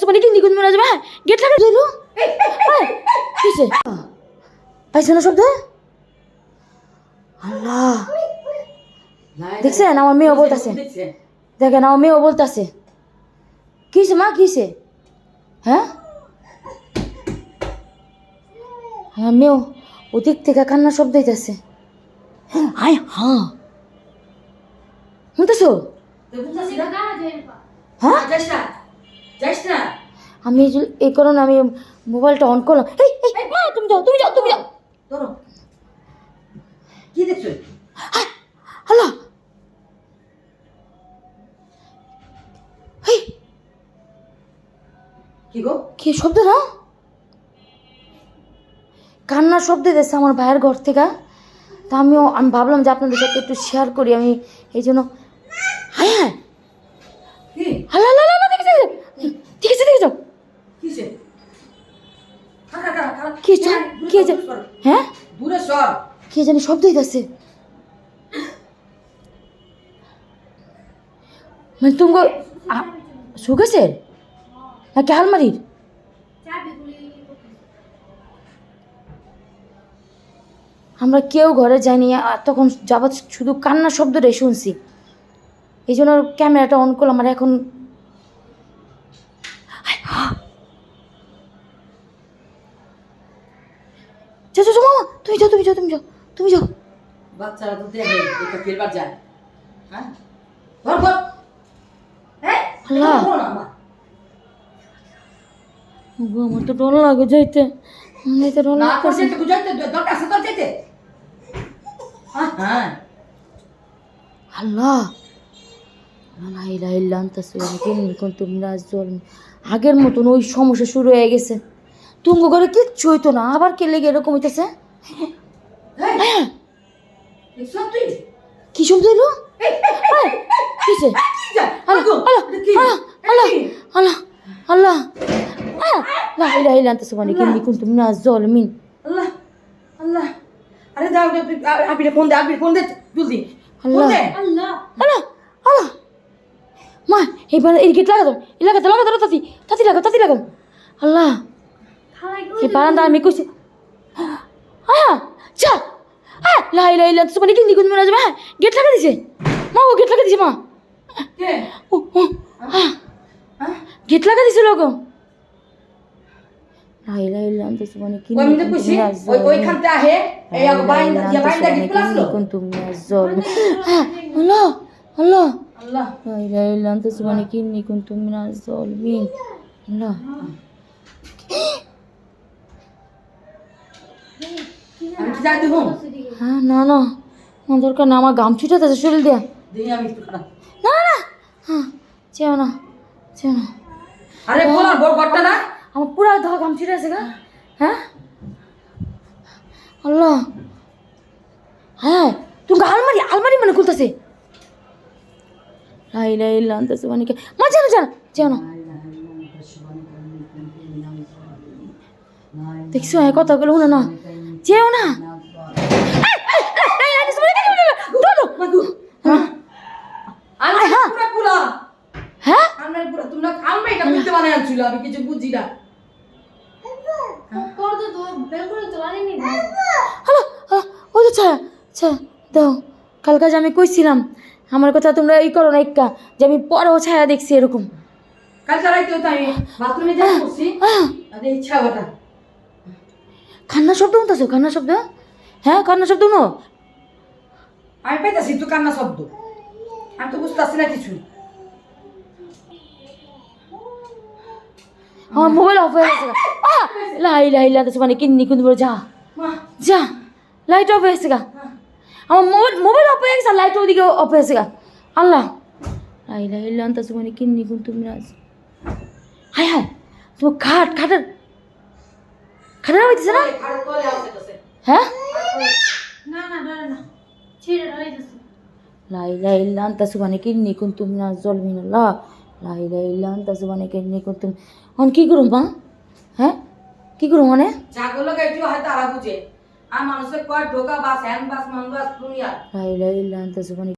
তো মানে কিসে পাইছ না শব্দ? আল্লাহ। দেখছেন? আমার মেয়েও বলতেছে। দেখেন আমার মেয়েও বলতেছে। কিসে মা? কিসে হ্যাঁ? আমার মেয়েও ওদিক থেকে কান্নার শব্দ হইতেছে। আয় হ্যাঁ। শুনতেছো? হ্যাঁ? আমি এই কারণে আমি মোবাইলটা অন করলাম। এই এই মা তুমি যাও তুমি যাও তুমি যাও। কি দেখছ? হ্যালো কি গো? কি শব্দ না কান্নার শব্দ দিয়েছে আমার ভাইয়ের ঘর থেকে। তা আমিও আমি ভাবলাম যে আপনাদের সাথে একটু শেয়ার করি। আমি এই জন্য হ্যাঁ হ্যাঁ হ্যালো হ্যালো হ্যালো ঠিক আছে ঠিক আছে ঠিক আছে কি? হ্যাঁ? দূরে সর। কে জানি শব্দ হইতেছে। মানে তুমি শুকেছে নাকি আলমারির? আমরা কেউ ঘরে যাইনি আর তখন যাবৎ শুধু কান্নার শব্দটাই শুনছি। এই জন্য ক্যামেরাটা অন করলাম আর এখন যাও যাও মামা তুমি যাও তুমি যাও তুমি যাও তুমি যাও। বাচ্চারা তো দেখে এটা ফেরবার যায়। হ্যাঁ? ধর ধর আল্লাহ। এটা ধরো না, মা। গো, আমার তো ডর লাগে যাইতে। আমার তো ডর না করছে তো বুঝাইতে দরকার আছে তোর যেতে হ্যাঁ হ্যাঁ। আল্লাহ। ইলাহা ইল্লা আনতা সুবহানাকা কুনতু মিনাজ জালিমিন আগের মতন ওই সমস্যা শুরু হয়ে গেছে। তুঙ্গ ঘরে কিচ্ছু হইতো না আবার কে লেগে এরকম হইতেছে? তুই। কি শব্দ এলো কি? আল্লাহ আল্লাহ কি? কি? আরে দাও দাও, আবিরে ফোন দে আবির ফোন দে জলদি। আল্লাহ। আল্লাহ। আল্লাহ মা এইবার এই গেট লাগাতো এই লাগাতো লাগাতো না তাতি তাতি লাগাও তাতি লাগাও। আল্লাহ। এই বারান্দা আমি কইছি হ্যাঁ চা হ্যাঁ লাই লাই লাই তোমার ডিং দিগুন মনে যাবে হ্যাঁ গেট লাগা দিছে মা ও গেট লাগা দিছে মা ও গেট লাগা দিছে লোক লাই লাই লাই তো তোমার কি আমি তো কইছি ওই ওইখানতে আহে এই আগো বাইন্দা দিয়া বাইন্দা গেট প্লাস লো কোন তুমি জল হলো হলো আল্লাহ লাই লাই লাই তো কি নি তুমি না জল মিন আল্লাহ আমি কি যাই দেবো হ্যাঁ না না। আমার দরকার না আমার গামছুটা তাদের শরীর দেয়া। না না। হ্যাঁ চেও না চেও না। আরে বল বড় ঘরটা না। আমার পুরো ধর গামছুটা আছে গা। হ্যাঁ? আল্লাহ। হ্যাঁ তুই আলমারি আলমারি মানে খুলতেছে। লাই লাই মানে না। দেখছ হ্যাঁ কথাগুলো না না। চেও না। আমি হ্যাঁ। হ্যাঁ। আমি তোমরা আমি এটা বুঝতে বানাই আনছিল আমি কিছু বুঝি না। হ্যালো ওই তো ছায়া ছায়া দাও। কাল কাজ আমি কইছিলাম আমার কথা তোমরা ই করো না একটা যে আমি পরেও ছায়া দেখছি এরকম। কালকে রাইতে তো আমি বাথরুমে যাই করছি আহ, আরে ইচ্ছা বাটা কান্না শব্দ শুনতেছো? কান্না শব্দ? হ্যাঁ কান্না শব্দ শুনো। আমি পাইতাছি তো কান্না শব্দ। আমি তো বুঝতেছি না কিছু আমার মোবাইল অফ হয়ে গেছে লাই লাই লাই মানে কিন্নি কিন্তু বলে যা। মা। যা। লাইট অফ হয়ে গেছে গা। আমার মোবাইল মোবাইল অফ হয়ে গেছে লাইট ওদিকে অফ হয়ে গেছে গা। আল্লাহ। লাই লাই আনতে মানে কিন্নি কিন্তু মিরাজ হায় হায়! তোমার খাট খাটের খাটের হইতেছে না হ্যাঁ? না না ডরে না ছিঁড়ে ডরে যাচ্ছে লা ইলাহা ইল্লা আনতা সুবহানাকা ইন্নী কুনতু মিনাজ জালিমিন লা। ইলাহা ইল্লা আনতা সুবহানাকা ইন্নী কুনতু অন কি করুম মা? হ্যাঁ? কি করুম মানে? যাগুলো গাইটিও হয়তো আরা বুঝে। আর মানুষের কয় ঢোকা বাস হ্যান্ড বাস মান বাস দুনিয়া ইল্লা আনতা